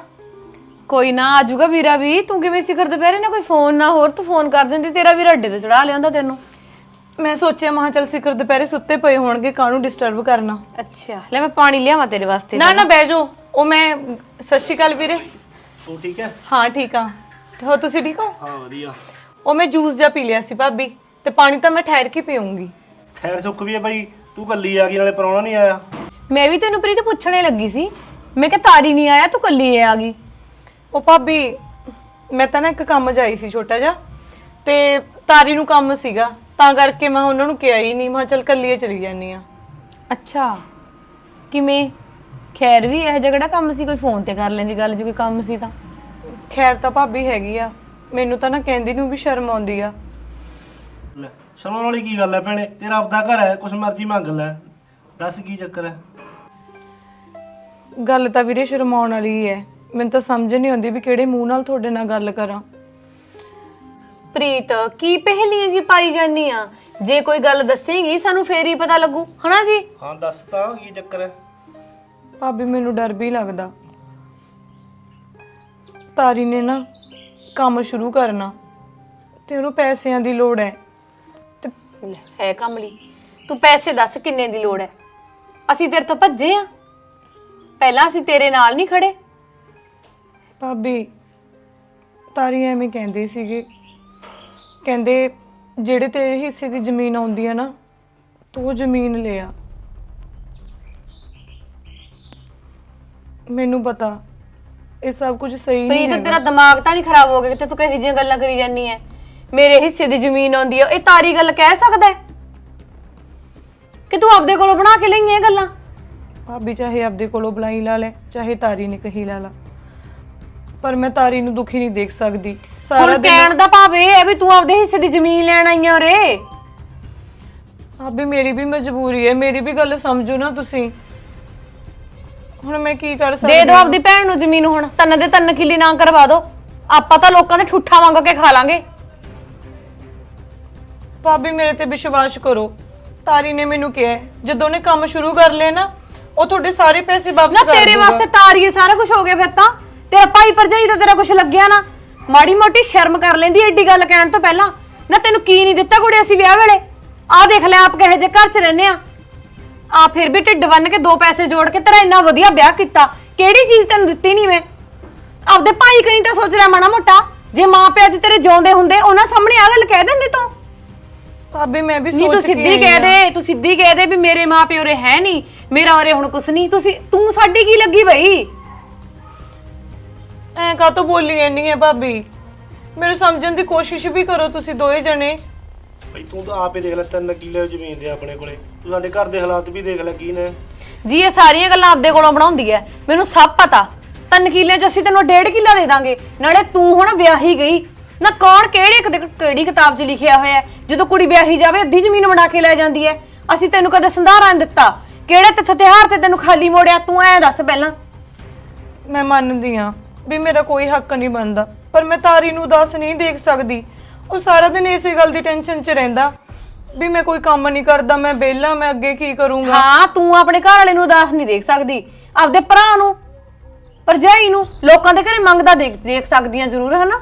ਕੋਈ ਨਾ ਆਜੂਗਾ ਵੀਰਾ ਵੀ। ਤੂੰ ਕਿਵੇਂ ਸਿਖਰ ਦੁਪਹਿਰੇ ਨਾ ਕੋਈ ਫੋਨ ਨਾ ਹੋਰ ਤੂੰ ਫੋਨ ਕਰ ਦਿੰਦੀ। ਤੇਰਾ ਵੀਰਾ ਅੱਡੇ ਤੇ ਚੜਾ ਲਿਆਉਂਦਾ ਤੈਨੂੰ। ਮੈਂ ਸੋਚਿਆ ਮਹਾ ਚੱਲ ਸਿਕਰ ਦੁਪਹਿਰੇ ਸੁੱਤੇ ਪਏ ਹੋਣਗੇ ਕਾਹਨੂੰ ਡਿਸਟਰਬ ਕਰਨਾ? ਅੱਛਾ ਲੈ ਮੈਂ ਪਾਣੀ ਲਿਆਵਾਂ ਤੇਰੇ ਵਾਸਤੇ ਨਾ ਨਾ ਬਹਿ ਜਾਓ। ਉਹ ਮੈਂ ਸਤਿ ਸ਼੍ਰੀ ਅਕਾਲ ਵੀਰੇ। ਉਹ ਠੀਕ ਹੈ? ਹਾਂ ਠੀਕ ਆ ਤੇ ਹੋ ਤੁਸੀਂ ਠੀਕ ਹੋ? ਹਾਂ ਵਧੀਆ। ਉਹ ਮੈਂ ਜੂਸ ਜਿਹਾ ਪੀ ਲਿਆ ਸੀ ਭਾਬੀ ਤੇ ਪਾਣੀ ਤਾਂ ਮੈਂ ਠਹਿਰ ਕੇ ਪੀਉਂਗੀ ਖੈਰ ਸੁੱਖ ਵੀ ਹੈ ਬਾਈ ਤੂੰ ਕੱਲੀ ਆ ਗਈ ਨਾਲੇ ਪਰੌਣਾ ਨਹੀਂ ਆਇਆ। ਮੈਂ ਵੀ ਤੈਨੂੰ ਪ੍ਰੀਤ ਪੁੱਛਣੇ ਲੱਗੀ ਸੀ। ਮੈਂ ਕਿਹਾ ਤਾਰੀ ਨਹੀਂ ਆਇਆ ਤੂੰ ਕੱਲੀ ਆ ਗਈ। ਉਹ ਭਾਬੀ ਮੈਂ ਤਾਂ ਨਾ ਇੱਕ ਕੰਮ ਜਾਈ ਸੀ ਛੋਟਾ ਜਿਹਾ ਤੇ ਤਾਰੀ ਨੂੰ ਕੰਮ ਸੀਗਾ ਤਾਂ ਕਰਕੇ ਮੈਂ ਉਹਨਾਂ ਨੂੰ ਕਿਹਾ ਹੀ ਨਹੀਂ ਮੈਂ ਕਿਹਾ ਚੱਲ ਕੱਲੀਏ ਚਲੀ ਜਾਂਦੀ ਆ ਅੱਛਾ ਕਿਵੇਂ? ਖੈਰ ਵੀ ਇਹ ਜਿਹੜਾ ਕੰਮ ਸੀ ਕੋਈ ਫੋਨ ਤੇ ਕਰ ਲੈਂਦੀ ਗੱਲ ਜੇ ਕੋਈ ਕੰਮ ਸੀ ਤਾਂ? ਖੈਰ ਤਾਂ ਭਾਬੀ ਹੈਗੀ ਆ ਮੈਨੂੰ ਤਾਂ ਨਾ ਕਹਿੰਦੀ ਨੂੰ ਵੀ ਸ਼ਰਮ ਆਉਂਦੀ ਆ। ਲੈ ਸ਼ਰਮ ਵਾਲੀ ਕੀ ਗੱਲ ਹੈ ਭੈਣੇ? ਤੇਰਾ ਆਪਦਾ ਘਰ ਹੈ ਕੁਛ ਮਰਜ਼ੀ ਮੰਗ ਲੈ। ਦੱਸ ਕੀ ਚੱਕਰ ਹੈ? ਗੱਲ ਤਾਂ ਵੀਰੇ ਸ਼ਰਮਾਉਣ ਵਾਲੀ ਹੀ ਹੈ। ਮੈਨੂੰ ਤਾਂ ਸਮਝ ਨਹੀਂ ਆਉਂਦੀ ਵੀ ਕਿਹੜੇ ਮੂੰਹ ਨਾਲ ਤੁਹਾਡੇ ਨਾਲ ਗੱਲ ਕਰਾਂ। ਪ੍ਰੀਤ ਕੀ ਪਹਿਲੀਆਂ ਜੀ ਪਾਈ ਜਾਨੀ ਆ? ਜੇ ਕੋਈ ਗੱਲ ਦੱਸੇਗੀ ਸਾਨੂੰ ਫੇਰ ਹੀ ਪਤਾ ਲੱਗੂ। ਹਨਾ ਜੀ? ਹਾਂ ਦੱਸ ਤਾਂ ਕੀ ਚੱਕਰ ਹੈ? ਭਾਬੀ ਮੈਨੂੰ ਡਰ ਵੀ ਲੱਗਦਾ। ਤਾਰੀ ਨੇ ਨਾ ਕੰਮ ਸ਼ੁਰੂ ਕਰਨਾ ਤੇ ਉਹਨੂੰ ਪੈਸਿਆਂ ਦੀ ਲੋੜ ਹੈ। ਤੇ ਲੈ, ਹੈ ਕਮਲੀ ਤੂੰ ਪੈਸੇ ਦੱਸ ਕਿੰਨੇ ਦੀ ਲੋੜ ਹੈ? ਅਸੀਂ ਤੇਰੇ ਤੋਂ ਭੱਜੇ ਆ। ਪਹਿਲਾਂ ਅਸੀਂ ਤੇਰੇ ਨਾਲ ਨਹੀਂ ਖੜੇ। ਭਾਬੀ ਤਾਰੀ ਐਵੇਂ ਕਹਿੰਦੇ ਸੀਗੇ। ਕਹਿੰਦੇ ਜਿਹੜੇ ਤੇਰੇ ਹਿੱਸੇ ਦੀ ਜ਼ਮੀਨ ਆਉਂਦੀ ਹੈ ਨਾ ਤੂੰ ਉਹ ਜ਼ਮੀਨ ਲਿਆ। ਮੈਨੂੰ ਪਤਾ ਇਹ ਸਭ ਕੁਝ ਸਹੀ ਨਹੀਂ ਪ੍ਰੀਤ ਤੇਰਾ ਦਿਮਾਗ ਤਾਂ ਨਹੀਂ ਖਰਾਬ ਹੋ ਗਿਆ ਕਿ ਤੂੰ ਕਹੇ ਜਿਹੀਆਂ ਗੱਲਾਂ ਕਰੀ ਜਾਨੀ ਐ? ਮੇਰੇ ਹਿੱਸੇ ਦੀ ਜ਼ਮੀਨ ਆਉਂਦੀ ਆ ਇਹ ਤਾਰੀ ਗੱਲ ਕਹਿ ਸਕਦਾ ਹੈ ਕਿ ਤੂੰ ਆਪਦੇ ਕੋਲੋਂ ਬਣਾ ਕੇ ਲਈਆਂ ਇਹ ਗੱਲਾਂ? ਭਾਬੀ ਚਾਹੇ ਆਪਦੇ ਕੋਲੋਂ ਬੁਲਾਈ ਲਾ ਲੈ ਚਾਹੇ ਤਾਰੀ ਨੇ ਕਹੀ ਲਾ ਲਾ। ਪਰ ਮੈਂ ਤਾਰੀ ਨੂੰ ਦੁਖੀ ਨਹੀਂ ਦੇਖ ਸਕਦੀ। ਸਾਰਾ ਹੁਣ ਦਿਨ ਕਹਿਣ ਦਾ ਭਾਵ ਇਹ ਹੈ ਵੀ ਤੂੰ ਆਪਦੇ ਹਿੱਸੇ ਦੀ ਜ਼ਮੀਨ ਲੈਣ ਆਈ ਆ ਉਰੇ। ਭਾਬੀ ਮੇਰੀ ਵੀ ਮਜਬੂਰੀ ਹੈ ਮੇਰੀ ਵੀ ਗੱਲ ਸਮਝੋ ਨਾ ਤੁਸੀਂ। ਹੁਣ ਮੈਂ ਕੀ ਕਰ ਸਕਦੀ ਦੇ ਦਿਓ ਆਪਦੀ ਭੈਣ ਨੂੰ ਜ਼ਮੀਨ ਹੁਣ ਤਨ ਦੇ ਤਨ ਕਿੱਲੀ ਨਾ ਕਰਵਾ ਦਿਓ ਆਪਾਂ ਤਾਂ ਲੋਕਾਂ ਦੇ ਠੁੱਠਾ ਮੰਗ ਕੇ ਖਾ ਲਾਂਗੇ। ਭਾਬੀ ਮੇਰੇ ਤੇ ਵਿਸ਼ਵਾਸ ਕਰੋ। ਤਾਰੀ ਨੇ ਮੈਨੂੰ ਕਿਹਾ ਹੈ, ਜਦੋਂ ਨੇ ਕੰਮ ਸ਼ੁਰੂ ਕਰ ਲਿਆ ਨਾ ਉਹ ਤੁਹਾਡੇ ਸਾਰੇ ਪੈਸੇ ਵਾਪਸ ਨਾ ਕਰ ਤੇਰੇ। ਵਾਸਤੇ ਤਾਰੀਏ ਸਾਰਾ ਕੁਝ ਹੋ ਗਿਆ ਫਿਰ ਤਾਂ। ਤੇਰਾ ਭਾਈ ਭਰਜਾਈ ਤਾਂ ਤੇਰਾ ਕੁਝ ਲੱਗਿਆ ਨਾ। ਮਾੜੀ ਮੋਟੀ ਸ਼ਰਮ ਕਰ ਲੈਂਦੀ ਐਡੀ ਗੱਲ ਕਹਿਣ ਤੋਂ ਪਹਿਲਾਂ। ਨਾ ਤੈਨੂੰ ਕੀ ਨਹੀਂ ਦਿੱਤਾ ਕੁੜੇ ਅਸੀਂ ਵਿਆਹ ਵੇਲੇ? ਆਹ ਦੇਖ ਲੈ ਆਪ ਕਹੇ ਜੇ ਘਰ 'ਚ ਰਹਿੰਦੇ ਆ। ਆ ਫਿਰ ਵੀ ਢਿੱਡ ਬੰਨ ਕੇ ਦੋ ਪੈਸੇ ਜੋੜ ਕੇ ਤੇਰਾ ਇੰਨਾ ਵਧੀਆ ਵਿਆਹ ਕੀਤਾ। ਕਿਹੜੀ ਚੀਜ਼ ਤੈਨੂੰ ਦਿੱਤੀ ਨਹੀਂ ਮੈਂ? ਆਪਦੇ ਭਾਈ ਕਣੀ ਤਾਂ ਸੋਚ ਰਿਹਾ ਮਾੜਾ ਮੋਟਾ। ਜੇ ਮਾਂ ਪਿਓ ਅੱਜ ਤੇਰੇ ਜਿਉਂਦੇ ਹੁੰਦੇ ਉਹਨਾਂ ਸਾਹਮਣੇ ਆ ਗੱਲ ਕਹਿ ਦਿੰਦੀ ਤੂੰ? ਭਾਬੀ ਮੈਂ ਵੀ ਨਹੀਂ ਸੋਚ ਤੂੰ ਕੇ ਸਿੱਧੀ ਕਹਿ। ਦੇ ਤੂੰ ਸਿੱਧੀ ਕਹਿ ਦੇ ਵੀ ਮੇਰੇ ਮਾਪਿਓ ਰੇ ਹੈ ਨਹੀਂ। ਮੇਰਾ ਉਰੇ ਹੁਣ ਕੁਛ ਨਹੀਂ। ਤੁਸੀਂ ਤੂੰ ਸਾਡੀ ਕੀ ਲੱਗੀ ਬਈ? ਐਂ ਕਾ ਤੋਂ ਬੋਲੀ ਐਨੀ ਹੈ ਭਾਬੀ? ਮੈਨੂੰ ਸਮਝਣ ਦੀ ਕੋਸ਼ਿਸ਼ ਵੀ ਕਰੋ ਤੁਸੀਂ ਦੋਏ ਜਣੇ। ਬਈ ਤੂੰ ਤਾਂ ਆਪੇ ਦੇਖ ਲੈ ਤਿੰਨ ਕਿੱਲੇ ਜ਼ਮੀਨ ਦੇ ਆਪਣੇ ਕੋਲੇ। ਤੂੰ ਸਾਡੇ ਘਰ ਦੇ ਹਾਲਾਤ ਵੀ ਦੇਖ ਲੈ ਕੀ ਨੇ। ਜੀ ਇਹ ਸਾਰੀਆਂ ਗੱਲਾਂ ਆਪਦੇ ਕੋਲੋਂ ਬਣਾਉਂਦੀ ਐ। ਮੈਨੂੰ ਸਭ ਪਤਾ। ਤਿੰਨ ਕਿੱਲਿਆਂ ਚ ਅਸੀਂ ਤੈਨੂੰ ਡੇਢ ਕਿੱਲਾ ਦੇ ਦਾਂਗੇ। ਨਾਲੇ ਤੂੰ ਹੁਣ ਵਿਆਹੀ ਗਈ। ਨਾ ਕੌਣ ਕਿਹੜੇ ਕਿਤੇ- ਕਿਹੜੀ ਕਿਤਾਬ 'ਚ ਲਿਖਿਆ ਹੋਇਆ ਹੈ? ਜਦੋਂ ਕੁੜੀ ਵਿਆਹੀ ਜਾਵੇ ਅੱਧੀ ਜ਼ਮੀਨ ਬਣਾ ਕੇ ਲੈ ਜਾਂਦੀ ਐ। ਅਸੀਂ ਤੈਨੂੰ ਕਦੇ ਸੰਧਾਰਾ ਨਹੀਂ ਦਿੱਤਾ। ਕਿਹੜੇ ਤਿੱਥ ਤਿਉਹਾਰ ਤੇ ਤੈਨੂੰ ਖਾਲੀ ਮੋੜਿਆ? ਤੂੰ ਐਂ ਦੱਸ ਪਹਿਲਾਂ। ਮੈਂ ਮੰਨਦੀ ਆ। ਵੀ ਮੇਰਾ ਕੋਈ ਹੱਕ ਨਹੀਂ ਬਣਦਾ। ਪਰ ਮੈਂ ਤਾਰੀ ਨੂੰ ਉਦਾਸ ਨਹੀਂ ਦੇਖ ਸਕਦੀ। ਉਹ ਸਾਰਾ ਦਿਨ ਇਸੇ ਗੱਲ ਦੀ ਟੈਨਸ਼ਨ 'ਚ ਰਹਿੰਦਾ। ਵੀ ਮੈਂ ਕੋਈ ਕੰਮ ਨਹੀਂ ਕਰਦਾ ਮੈਂ ਵਿਹਲਾ ਮੈਂ ਅੱਗੇ ਕੀ ਕਰੂੰਗਾ? ਹਾਂ ਤੂੰ ਆਪਣੇ ਘਰ ਵਾਲੇ ਨੂੰ ਉਦਾਸ ਨਹੀਂ ਦੇਖ ਸਕਦੀ। ਆਪਦੇ ਭਰਾ ਨੂੰ ਭਰਜਾਈ ਨੂੰ ਲੋਕਾਂ ਦੇ ਘਰੇ ਮੰਗਦਾ ਦੇਖ ਦੇਖ ਸਕਦੀਆਂ ਜ਼ਰੂਰ ਹਨਾ?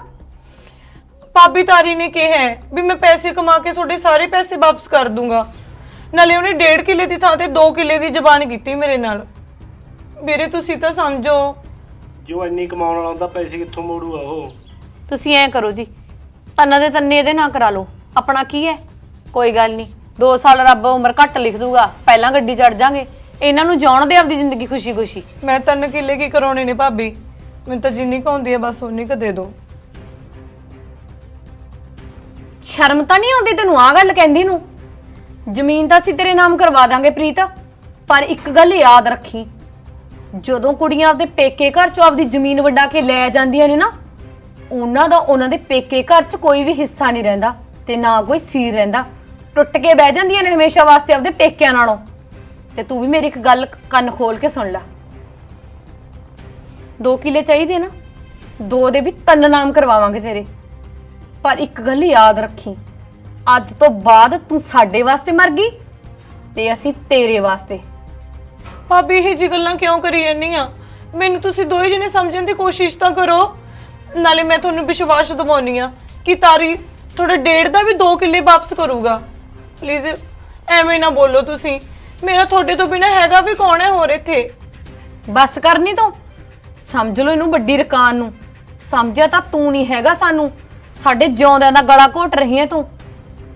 ਭਾਬੀ ਤਾਰੀ ਨੇ ਕਿਹਾ ਹੈ ਵੀ ਮੈਂ ਪੈਸੇ ਕਮਾ ਕੇ ਤੁਹਾਡੇ ਸਾਰੇ ਪੈਸੇ ਵਾਪਸ ਕਰ ਦੂੰਗਾ। ਨਾਲੇ ਉਹਨੇ ਡੇਢ ਕਿੱਲੇ ਦੀ ਥਾਂ ਤੇ 2 ਕਿੱਲੇ ਦੀ ਜ਼ਬਾਨ ਕੀਤੀ ਮੇਰੇ ਨਾਲ। ਵੀਰੇ ਤੁਸੀਂ ਤਾਂ ਸਮਝੋ। ਜੋ ਇੰਨੀ ਕਮਾਉਣ ਵਾਲਾ ਹੁੰਦਾ ਪੈਸੇ ਕਿੱਥੋਂ ਮੋੜੂਗਾ ਉਹ? ਤੁਸੀਂ ਐਂ ਕਰੋ ਜੀ ਤੰਨਾ ਦੇ ਤੰਨੇ ਇਹਦੇ ਨਾਲ ਕਰਾ ਲਓ। ਆਪਣਾ ਕੀ ਹੈ? ਕੋਈ ਗੱਲ ਨਹੀਂ। 2 ਸਾਲ ਰੱਬ ਉਮਰ ਘੱਟ ਲਿਖ ਦੂਗਾ ਪਹਿਲਾਂ ਗੱਡੀ ਚੜ ਜਾਾਂਗੇ। ਇਹਨਾਂ ਨੂੰ ਜਾਣ ਦੇ ਆਪਦੀ ਜ਼ਿੰਦਗੀ ਖੁਸ਼ੀ-ਖੁਸ਼ੀ। ਮੈਂ ਤਿੰਨ ਕਿੱਲੇ ਕੀ ਕਰਾਉਣੇ ਨੇ ਭਾਬੀ? ਮੈਨੂੰ ਤਾਂ ਜਿੰਨੀ ਕੁ ਹੈ ਬਸ ਉਨੀ ਕੁ ਦੇ ਦਿਓ। ਸ਼ਰਮ ਤਾਂ ਨਹੀਂ ਆਉਂਦੀ ਤੈਨੂੰ ਆ ਗੱਲ ਕਹਿੰਦੀ ਨੂੰ? ਜ਼ਮੀਨ ਤਾਂ ਅਸੀਂ ਤੇਰੇ ਨਾਮ ਕਰਵਾ ਦਾਂਗੇ ਪ੍ਰੀਤ। ਪਰ ਇੱਕ ਗੱਲ ਯਾਦ ਰੱਖੀ। ਜਦੋਂ ਕੁੜੀਆਂ ਆਪਦੇ ਪੇਕੇ ਘਰ ਚੋਂ ਆਪਦੀ ਜ਼ਮੀਨ ਵੰਡਾ ਕੇ ਲੈ ਜਾਂਦੀਆਂ ਨੇ ਨਾ, ਉਹਨਾਂ ਦਾ, ਉਹਨਾਂ ਦੇ ਪੇਕੇ ਘਰ 'ਚ ਕੋਈ ਵੀ ਹਿੱਸਾ ਨਹੀਂ ਰਹਿੰਦਾ ਤੇ ਨਾ ਕੋਈ ਸੀਰ ਰਹਿੰਦਾ। ਟੁੱਟ ਕੇ ਬਹਿ ਜਾਂਦੀਆਂ ਨੇ ਹਮੇਸ਼ਾ ਵਾਸਤੇ ਆਪਦੇ ਪੇਕਿਆਂ ਨਾਲੋਂ। ਤੇ ਤੂੰ ਵੀ ਮੇਰੀ ਇੱਕ ਗੱਲ ਕੰਨ ਖੋਲ ਕੇ ਸੁਣ ਲੈ। ਦੋ ਕਿੱਲੇ ਚਾਹੀਦੇ ਨਾ, ਦੋ ਦੇ ਵੀ ਤਿੰਨ ਨਾਮ ਕਰਵਾਵਾਂਗੇ ਤੇਰੇ। ਪਰ ਇੱਕ ਗੱਲ ਯਾਦ ਰੱਖੀ, ਅੱਜ ਤੋਂ ਬਾਅਦ ਤੂੰ ਸਾਡੇ ਵਾਸਤੇ ਮਰ ਗਈ ਤੇ ਅਸੀਂ ਤੇਰੇ ਵਾਸਤੇ। ਭਾਬੀ, ਇਹ ਜੀ ਗੱਲਾਂ ਕਿਉਂ ਕਰੀ ਜਾਂਦੀ ਆ? ਮੈਨੂੰ ਤੁਸੀਂ ਦੋਏ ਜਣੇ ਸਮਝਣ ਦੀ ਕੋਸ਼ਿਸ਼ ਤਾਂ ਕਰੋ। ਨਾਲੇ ਮੈਂ ਤੁਹਾਨੂੰ ਵਿਸ਼ਵਾਸ ਦਿਵਾਉਣੀ ਆ ਕਿ ਤਾਰੀ ਤੁਹਾਡੇ ਡੇਢ ਦਾ ਵੀ 2 ਕਿੱਲੇ ਵਾਪਸ ਕਰੂਗਾ। ਪਲੀਜ਼ ਐਵੇਂ ਨਾ ਬੋਲੋ ਤੁਸੀਂ। ਮੇਰਾ ਤੁਹਾਡੇ ਤੋਂ ਬਿਨਾ ਹੈਗਾ ਵੀ ਕੌਣ ਹੈ ਹੋਰ ਇੱਥੇ? ਬਸ ਕਰਨੀ ਤੂੰ। ਸਮਝ ਲਓ ਇਹਨੂੰ ਵੱਡੀ ਰਕਾਨ ਨੂੰ। ਸਮਝਿਆ ਤਾਂ ਤੂੰ ਨਹੀਂ ਹੈਗਾ ਸਾਨੂੰ। ਸਾਡੇ ਜਿਉਂਦਿਆਂ ਦਾ ਗਲਾ ਘੋਟ ਰਹੀ ਹੈ ਤੂੰ।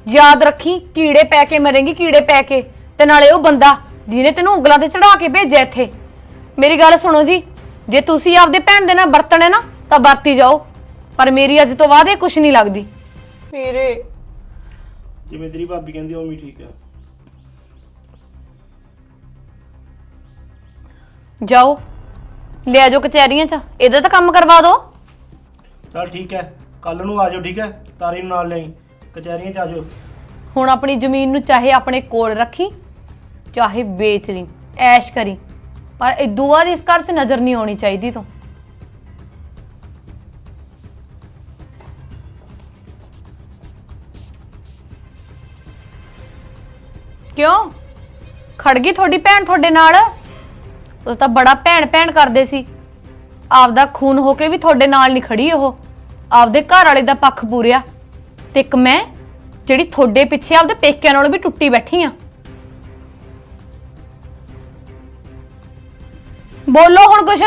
ਯਾਦ ਰੱਖੀ, ਕੀੜੇ ਪੈ ਕੇ ਮਰੇਂਗੀ, ਕੀੜੇ ਪੈ ਕੇ। ਤੇ ਨਾਲੇ ਉਹ ਬੰਦਾ ਜਿਹਨੇ ਤੈਨੂੰ ਉਂਗਲਾਂ ਤੇ ਚੜਾ ਕੇ ਭੇਜਿਆ ਇੱਥੇ। ਮੇਰੀ ਗੱਲ ਸੁਣੋ ਜੀ ਜੇ ਤੁਸੀਂ ਆਪਦੇ ਭੈਣ ਦੇ ਨਾਲ ਵਰਤਣੇ ਨਾ ਤਾਂ ਵਰਤੀ ਜਾਓ। ਪਰ ਮੇਰੀ ਅੱਜ ਤੋਂ ਬਾਅਦ ਇਹ ਕੁਝ ਨਹੀਂ ਲੱਗਦੀ। ਵੀਰੇ ਜਿਵੇਂ ਤੇਰੀ ਭਾਬੀ ਕਹਿੰਦੀ ਉਵੇਂ ਹੀ ਠੀਕ ਹੈ ਜਾਓ ਲਿਆ ਜਾਓ ਕਚਹਿਰੀਆਂ 'ਚ। ਇਹਦਾ ਤਾਂ ਕੰਮ ਕਰਵਾ ਦਿਓ ਚਲ ਠੀਕ ਹੈ ਕੱਲ ਨੂੰ ਆ ਜਾਓ ਠੀਕ ਹੈ? ਤਾਰੀ ਨੂੰ ਨਾਲ ਲਈ ਕਚਹਿਰੀਆਂ 'ਚ ਆ ਜਾਓ ਹੁਣ ਆਪਣੀ ਜ਼ਮੀਨ ਨੂੰ ਚਾਹੇ ਆਪਣੇ ਕੋਲ ਰੱਖੀ ਚਾਹੇ ਵੇਚ ਲਈ, ਐਸ਼ ਕਰੀ। ਪਰ ਇਹ ਇਦੋਂ ਦੀ ਇਸ ਘਰ 'ਚ ਨਜ਼ਰ ਨਹੀਂ ਆਉਣੀ ਚਾਹੀਦੀ ਤੂੰ। ਕਿਉਂ? ਖੜ ਗਈ ਤੁਹਾਡੀ ਭੈਣ ਤੁਹਾਡੇ ਨਾਲ? ਉਹ ਤਾਂ ਬੜਾ ਭੈਣ ਭੈਣ ਕਰਦੇ ਸੀ। ਆਪਦਾ ਖੂਨ ਹੋ ਕੇ ਵੀ ਤੁਹਾਡੇ ਨਾਲ ਨਹੀਂ ਖੜੀ ਉਹ। ਆਪਦੇ ਘਰ ਵਾਲੇ ਦਾ ਪੱਖ ਪੂਰਿਆ। ਤੇ ਇੱਕ ਮੈਂ, ਜਿਹੜੀ ਤੁਹਾਡੇ ਪਿੱਛੇ ਆਪਦੇ ਪੇਕਿਆਂ ਨਾਲੋਂ ਵੀ ਟੁੱਟੀ ਬੈਠੀ ਆ। ਬੋਲੋ ਹੁਣ ਕੁਛ।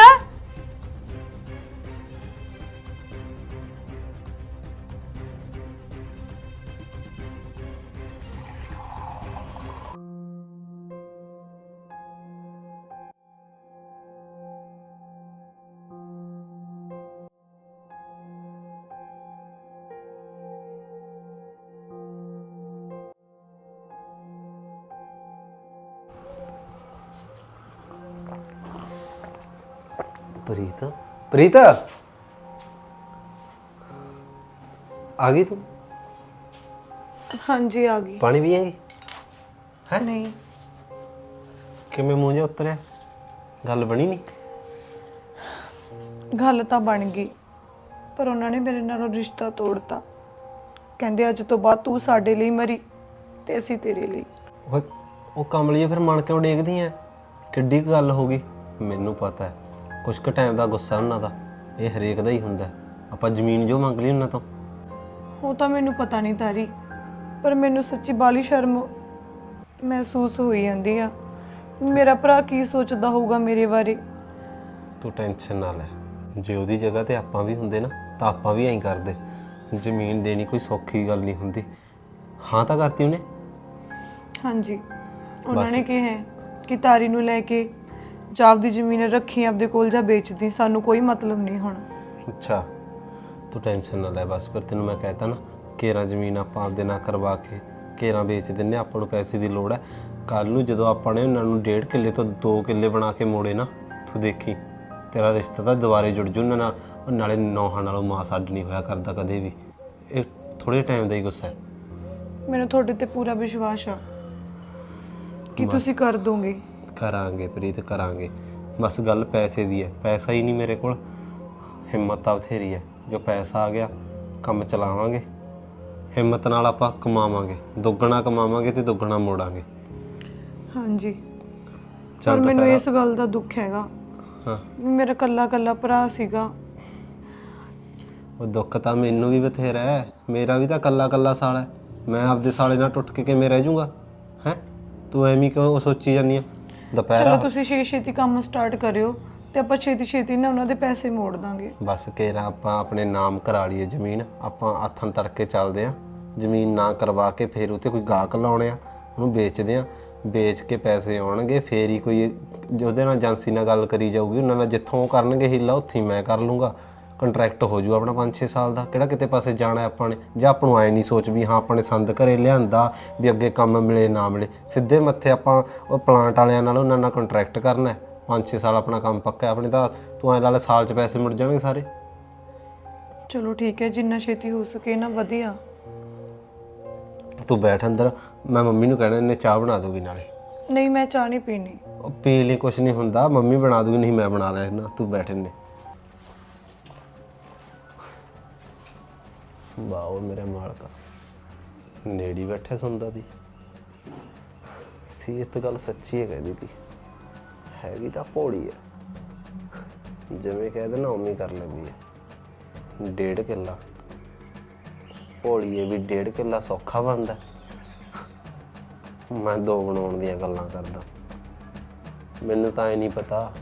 ਪ੍ਰੀਤ? ਪ੍ਰੀਤ? ਆ ਗਈ ਤੂੰ? ਹਾਂਜੀ ਆ ਗਈ। ਪਾਣੀ ਪੀਏਂਗੀ? ਹੈ? ਨਹੀਂ। ਕਿਵੇਂ ਮੂੰਹ ਜਿਹਾ ਉਤਰਿਆ? ਗੱਲ ਬਣੀ ਨਹੀਂ? ਗੱਲ ਤਾਂ ਬਣ ਗਈ ਪਰ ਉਹਨਾਂ ਨੇ ਮੇਰੇ ਨਾਲ ਰਿਸ਼ਤਾ ਤੋੜਤਾ। ਕਹਿੰਦੇ ਅੱਜ ਤੋਂ ਬਾਅਦ ਤੂੰ ਸਾਡੇ ਲਈ ਮਰੀ ਤੇ ਅਸੀਂ ਤੇਰੇ ਲਈ। ਓਏ ਉਹ ਕਮਲੀਏ ਫਿਰ ਮਨ ਕਿਉਂ ਡੇਗਦੀ ਐ? ਕਿੱਡੀ ਕੁ ਗੱਲ ਹੋ ਗਈ ਮੈਨੂੰ ਪਤਾ ਹੈ। ਕੁਛ ਕੁ ਟਾਈਮ ਦਾ ਗੁੱਸਾ ਉਹਨਾਂ ਦਾ। ਇਹ ਹਰੇਕ ਦਾ ਹੀ ਹੁੰਦਾ। ਆਪਾਂ ਜ਼ਮੀਨ ਜੋ ਮੰਗ ਲਈ ਉਹਨਾਂ ਤੋਂ। ਉਹ ਤਾਂ ਮੈਨੂੰ ਪਤਾ ਨਹੀਂ ਤਾਰੀ ਪਰ ਮੈਨੂੰ ਸੱਚੀ ਬਾਲੀ ਸ਼ਰਮ ਮਹਿਸੂਸ ਹੋਈ ਜਾਂਦੀ ਆ। ਮੇਰਾ ਭਰਾ ਕੀ ਸੋਚਦਾ ਹੋਊਗਾ ਮੇਰੇ ਬਾਰੇ? ਤੂੰ ਟੈਨਸ਼ਨ ਨਾ ਲੈ। ਜੇ ਉਹਦੀ ਜਗ੍ਹਾ ਤੇ ਆਪਾਂ ਵੀ ਹੁੰਦੇ ਨਾ ਤਾਂ ਆਪਾਂ ਵੀ ਐਂ ਕਰਦੇ। ਜ਼ਮੀਨ ਦੇਣੀ ਕੋਈ ਸੌਖੀ ਗੱਲ ਨਹੀਂ ਹੁੰਦੀ। ਹਾਂ ਤਾਂ ਕਰਤੀ ਉਹਨੇ? ਹਾਂਜੀ। ਉਹਨਾਂ ਨੇ ਕਿਹਾ ਹੈ ਕਿ ਤਾਰੀ ਨੂੰ ਲੈ ਕੇ ਜਾਬ ਦੀ ਜ਼ਮੀਨ ਰੱਖੀ ਆਪਦੇ ਕੋਲ ਜਾਂ ਵੇਚਦੀ ਸਾਨੂੰ ਕੋਈ ਮਤਲਬ ਨਹੀਂ ਹੁਣ। ਅੱਛਾ ਤੂੰ ਟੈਨਸ਼ਨ ਨਾ ਲੈ ਬਸ ਫਿਰ ਤੈਨੂੰ ਮੈਂ ਕਹਿਤਾ ਨਾ ਕੇਰਾ ਜ਼ਮੀਨ ਆਪਾਂ ਆਪਦੇ ਨਾਲ ਕਰਵਾ ਕੇ ਕੇਰਾ ਵੇਚ ਦਿੰਨੇ ਆਪਾਂ ਨੂੰ ਪੈਸੇ ਦੀ ਲੋੜ ਹੈ। ਕੱਲ ਨੂੰ ਜਦੋਂ ਆਪਾਂ ਨੇ ਉਹਨਾਂ ਨੂੰ ਡੇਢ ਕਿੱਲੇ ਤੋਂ 2 ਕਿੱਲੇ ਬਣਾ ਕੇ ਮੋੜੇ ਨਾ ਤੂੰ ਦੇਖੀ ਤੇਰਾ ਰਿਸ਼ਤਾ ਤਾਂ ਦੁਬਾਰੇ ਜੁੜ ਜੂ ਉਹਨਾਂ ਨਾਲ ਉਹ ਨਾਲੇ ਨੌਹਾਂ ਨਾਲੋਂ ਮਾਂ ਛੱਡ ਨਹੀਂ ਹੋਇਆ ਕਰਦਾ ਕਦੇ ਵੀ। ਇਹ ਥੋੜੇ ਟਾਈਮ ਦਾ ਹੀ ਗੁੱਸਾ ਹੈ। ਮੈਨੂੰ ਤੁਹਾਡੇ ਤੇ ਪੂਰਾ ਵਿਸ਼ਵਾਸ ਆ ਕਿ ਤੁਸੀਂ ਕਰ ਦੋਗੇ। ਕਰਾਂਗੇ ਪ੍ਰੀਤ ਕਰਾਂਗੇ। ਬਸ ਗੱਲ ਪੈਸੇ ਦੀ ਹੈ। ਪੈਸਾ ਹੀ ਨਹੀਂ ਮੇਰੇ ਕੋਲ। ਹਿੰਮਤ ਤਾਂ ਬਥੇਰੀ ਹੈ। ਜੋ ਪੈਸਾ ਆ ਗਿਆ ਕੰਮ ਚਲਾਵਾਂਗੇ। ਹਿੰਮਤ ਨਾਲ ਆਪਾਂ ਕਮਾਵਾਂਗੇ। ਦੁੱਗਣਾ ਕਮਾਵਾਂਗੇ ਤੇ ਦੁੱਗਣਾ ਮੋੜਾਂਗੇ। ਹਾਂਜੀ। ਚੱਲ ਪਰ ਮੈਨੂੰ ਇਸ ਗੱਲ ਦਾ ਦੁੱਖ ਹੈਗਾ। ਹਾਂ। ਮੇਰਾ ਕੱਲਾ ਕੱਲਾ ਭਰਾ ਸੀਗਾ। ਉਹ ਦੁੱਖ ਤਾਂ ਮੈਨੂੰ ਵੀ ਬਥੇਰਾ ਹੈ। ਮੇਰਾ ਵੀ ਤਾਂ ਕੱਲਾ ਕੱਲਾ ਸਾਲਾ ਹੈ। ਮੈਂ ਆਪਦੇ ਸਾਲੇ ਨਾਲ ਟੁੱਟ ਕੇ ਕਿਵੇਂ ਰਹਿ ਜਾਊਂਗਾ? ਹੈ? ਤੂੰ ਐਵੇਂ ਕਿਉਂ ਸੋਚੀ ਜਾਂਦੀ ਆ? ਚਲੋ ਦੁਪਹਿਰਾ ਤੁਸੀਂ ਛੇਤੀ ਛੇਤੀ ਕੰਮ ਸਟਾਰਟ ਕਰਿਓ ਤੇ ਆਪਾਂ ਛੇਤੀ ਛੇਤੀ ਨਾ ਉਹਨਾਂ ਦੇ ਪੈਸੇ ਮੋੜ ਦਾਂਗੇ। ਬਸ ਕੇਰਾ ਆਪਾਂ ਆਪਣੇ ਨਾਮ ਕਰਾ ਲਈਏ ਜ਼ਮੀਨ ਆਪਾਂ ਆਥਣ ਤੜਕੇ ਚੱਲਦੇ ਆ। ਜ਼ਮੀਨ ਨਾ ਕਰਵਾ ਕੇ ਫਿਰ ਉਤੇ ਕੋਈ ਗਾਹਕ ਲਾਉਣੇ ਆ ਉਹਨੂੰ ਵੇਚਦੇ ਆ। ਵੇਚ ਕੇ ਪੈਸੇ ਆਉਣਗੇ ਫੇਰ ਹੀ ਕੋਈ ਉਹਦੇ ਨਾਲ ਏਜੰਸੀ ਨਾਲ ਗੱਲ ਕਰੀ ਜਾਊਗੀ ਉਹਨਾਂ ਨਾਲ ਜਿੱਥੋਂ ਉਹ ਕਰਨਗੇ ਹੀਲਾ ਉੱਥੇ ਹੀ ਮੈਂ ਕਰ ਲੂੰਗਾ। ਕੰਟਰੈਕਟ ਹੋ ਜੂ ਆਪਣਾ 5-6 ਸਾਲ ਦਾ। ਕਿਹੜਾ ਕਿਤੇ ਪਾਸੇ ਜਾਣਾ ਆਪਾਂ ਨੇ? ਜਾਂ ਆਪਾਂ ਨੂੰ ਐ ਨਹੀਂ ਸੋਚ ਵੀ ਹਾਂ ਆਪਾਂ ਨੇ ਸੰਦ ਘਰੇ ਲਿਆਂਦਾ ਵੀ ਅੱਗੇ ਕੰਮ ਮਿਲੇ ਨਾ ਮਿਲੇ। ਸਿੱਧੇ ਮੱਥੇ ਆਪਾਂ ਉਹ ਪਲਾਂਟ ਵਾਲਿਆਂ ਨਾਲ ਉਹਨਾਂ ਨਾਲ ਕੰਟਰੈਕਟ ਕਰਨਾ ਹੈ। 5-6 ਸਾਲ ਆਪਣਾ ਕੰਮ ਪੱਕਾ ਹੈ। ਆਪਣੇ ਤਾਂ ਤੂੰ ਐ ਲਾ ਲੈ ਸਾਲ 'ਚ ਪੈਸੇ ਮੁੜ ਜਾਣਗੇ ਸਾਰੇ। ਚਲੋ ਠੀਕ ਹੈ ਜਿੰਨਾ ਛੇਤੀ ਹੋ ਸਕੇ ਨਾ ਵਧੀਆ। ਤੂੰ ਬੈਠ ਅੰਦਰ ਮੈਂ ਮੰਮੀ ਨੂੰ ਕਹਿਣਾ ਇਹਨੇ ਚਾਹ ਬਣਾ ਦੂਗੀ ਨਾਲੇ। ਨਹੀਂ ਮੈਂ ਚਾਹ ਨਹੀਂ ਪੀਣੀ। ਉਹ ਪੀ ਲਈ ਕੁਛ ਨਹੀਂ ਹੁੰਦਾ। ਮੰਮੀ ਬਣਾ ਦੂਗੀ ਨਹੀਂ ਮੈਂ ਬਣਾ ਲੈਣਾ ਤੂੰ ਬੈਠ ਇੰਨੇ ਵਾਓ ਮੇਰੇ ਮਾਲਕਾ। ਨੇੜੀ ਬੈਠੇ ਸੁਣਦਾ ਦੀ। ਸੀ, ਇਹ ਤਾਂ ਗੱਲ ਸੱਚੀ ਹੈ ਕਹਿੰਦੀ ਤੀ ਹੈਗੀ ਤਾਂ ਭੋਲੀ ਹੈ। ਜਿਵੇਂ ਕਹਿ ਦੇਣਾ ਉਵੇਂ ਹੀ ਕਰ ਲੈਂਦੀ ਹੈ। ਡੇਢ ਕਿੱਲਾ। ਭੋਲੀ ਹੈ ਵੀ ਡੇਢ ਕਿੱਲਾ ਸੌਖਾ ਬਣਦਾ। ਮੈਂ ਦੋ ਬਣਾਉਣ ਦੀਆਂ ਗੱਲਾਂ ਕਰਦਾ। ਮੈਨੂੰ ਤਾਂ ਇਹ ਨਹੀਂ ਪਤਾ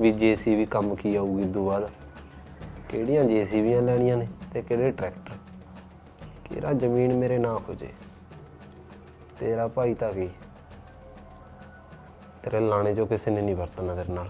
ਵੀ ਜੀਸੀਬੀ ਕੰਮ ਕੀ ਆਊਗੀ ਦੋ ਬਾਅਦ। ਕਿਹੜੀਆਂ ਜੀਸੀਬੀਆਂ ਲੈਣੀਆਂ ਨੇ? ਤੇ ਕਿਹੜੇ ਟਰੈਕਟਰ? ਕਿਹੜਾ ਜ਼ਮੀਨ ਮੇਰੇ ਨਾਂ ਹੋ ਜੇ ਤੇਰਾ ਭਾਈ ਤਾਂ ਕੀ? ਤੇਰੇ ਲਾਣੇ ਜੋ ਕਿਸੇ ਨੇ ਨਹੀਂ ਵਰਤਣਾ ਤੇਰੇ ਨਾਲ।